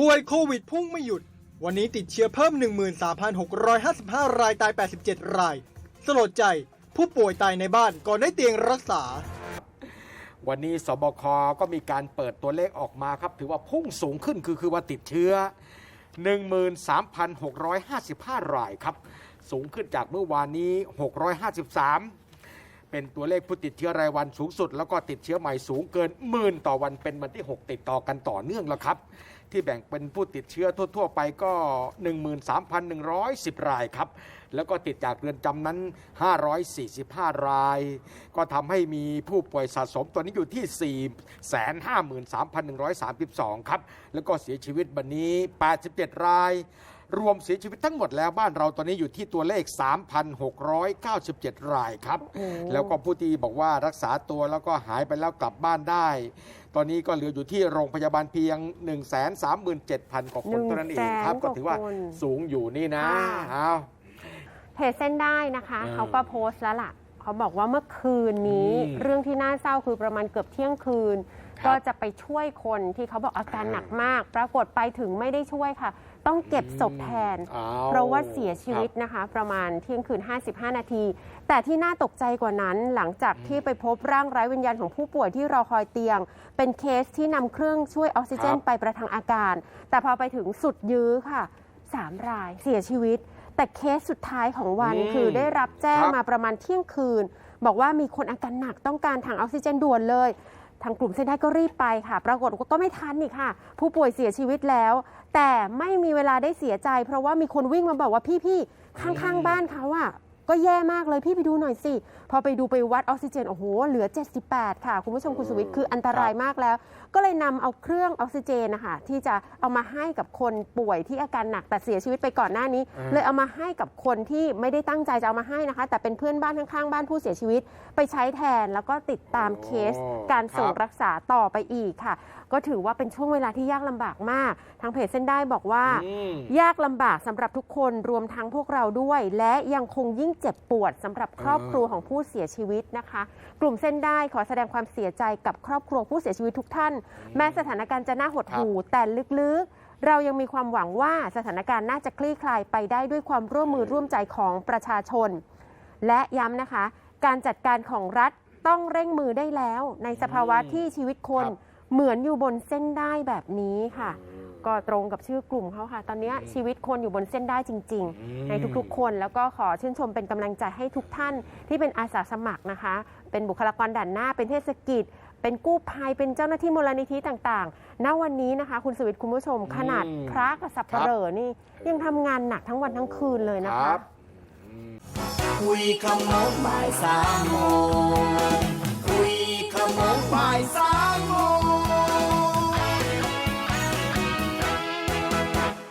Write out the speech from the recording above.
ป่วยโควิดพุ่งไม่หยุด วันนี้ติดเชื้อเพิ่ม 13,655 รายตาย 87 ราย สลดใจผู้ป่วยตายในบ้านก่อนได้เตียงรักษา วันนี้สบคก็มีการเปิดตัวเลขออกมาครับ ถือว่าพุ่งสูงขึ้นคือคือว่าติดเชื้อ 13,655 รายครับ สูงขึ้นจากเมื่อวานนี้ 653 เป็นตัวเลขผู้ติดเชื้อรายวันสูงสุด แล้วก็ติดเชื้อใหม่สูงเกินหมื่นต่อวันเป็นวันที่ 6 ติดต่อกันต่อเนื่องแล้วครับ ที่แบ่งเป็นผู้ติดเชื้อทั่ว ๆ ไปก็ 13,110 รายครับ แล้วก็ติดจากเรือนจำนั้น 545 ราย ก็ทำให้มีผู้ป่วยสะสมตัวนี้อยู่ที่ 453,132 ครับ แล้วก็เสียชีวิตวันนี้ 87 ราย รวมเสียชีวิตทั้งหมดแล้วบ้านเราตอนนี้อยู่ที่ตัวเลข 3,697 รายครับ แล้วก็ผู้ที่บอกว่ารักษาตัวแล้วก็หายไปแล้วกลับบ้านได้ ตอนนี้ก็เหลืออยู่ที่โรงพยาบาลเพียง 137,000กว่าคนเท่านั้นเองครับ100,000ก็ถือว่าคนสูงอยู่นี่นะค่ะเอาเพจเส้นได้นะคะเออเขาก็โพสต์แล้วล่ะเขาบอกว่าเมื่อคืนนี้อืมเรื่องที่น่าเศร้าคือประมาณเกือบเที่ยงคืนครับ ก็จะไปช่วยคนที่เขาบอกอาการหนักมาก ปรากฏไปถึงไม่ได้ช่วยค่ะ ต้องเก็บศพแทนอ้เพราะว่าเสียชีวิตนะคะ ประมาณเที่ยงคืน 55 นาที แต่ที่น่าตกใจกว่านั้น หลังจากที่ไปพบร่างไร้วิญญาณของผู้ป่วยที่รอคอยเตียง เป็นเคสที่นำเครื่องช่วยออกซิเจนครับไปประทังอาการ แต่พอไปถึงสุดยื้อค่ะ3รายเสียชีวิต แต่เคสสุดท้ายของวันอืมคือได้รับแจ้งครับมาประมาณเที่ยงคืน บอกว่ามีคนอาการหนักต้องการถังออกซิเจนด่วนเลย ทางกลุ่มเส้นได้ก็รีบไปค่ะ ปรากฏว่าก็ไม่ทันนี่ค่ะ ผู้ป่วยเสียชีวิตแล้ว แต่ไม่มีเวลาได้เสียใจ เพราะว่ามีคนวิ่งมาบอกว่าพี่ๆข้างๆบ้านเขาอะ ก็แย่มากเลยพี่ไปดูหน่อยสิ พอไปดูไปวัดออกซิเจนโอ้โหเหลือ 78 ค่ะ คุณผู้ชมคุณสวิทย์คืออันตรายมากแล้ว ก็เลยนำเอาเครื่องออกซิเจนนะคะที่จะเอามาให้กับคนป่วยที่อาการหนักแต่เสียชีวิตไปก่อนหน้านี้อ่าเลยเอามาให้กับคนที่ไม่ได้ตั้งใจจะเอามาให้นะคะ แต่เป็นเพื่อนบ้านข้างๆบ้านผู้เสียชีวิต ไปใช้แทนแล้วก็ติดตามเคสการส่งรักษาต่อไปอีกค่ะ ก็ถือว่าเป็นช่วงเวลาที่ยากลำบากมาก ทางเพจเส้นได้บอกว่าอืมยากลำบากสำหรับทุกคนรวมทั้งพวกเราด้วย และยังคงยิ่งเจ็บปวดสำหรับครอบครัวของผู้เสียชีวิตนะคะ กลุ่มเส้นได้ขอแสดงความเสียใจกับครอบครัวผู้เสียชีวิตทุกท่าน แม้สถานการณ์จะน่าหดหู่แต่ลึกๆ เรายังมีความหวังว่าสถานการณ์น่าจะคลี่คลายไปได้ด้วยความร่วมมือร่วมใจของประชาชน และย้ำนะคะ การจัดการของรัฐต้องเร่งมือได้แล้ว ในสภาวะที่ชีวิตคนครับเหมือนอยู่บนเส้นได้แบบนี้ค่ะ ก็ตรงกับชื่อกลุ่มเขาค่ะ ตอนนี้ชีวิตคนอยู่บนเส้นได้จริงอืมๆในทุกๆ คนแล้วก็ขอชื่นชมเป็นกำลังใจให้ทุกท่านที่เป็นอาสาสมัครนะคะ เป็นบุคลากรด่านหน้าเป็นเทศกิจเป็นกู้ภัยเป็นเจ้าหน้าที่มูลนิธิต่างๆ ณ วันนี้นะคะ คุณสวิทย์คุณผู้ชม ขนาดพระกับสับปะเหร่อนี่ ยังทำงานหนักทั้งวันทั้งคืนเลยนะคคะรับคุยขโมงบ่ายสามโมงคุยขโมงบ่ายสาม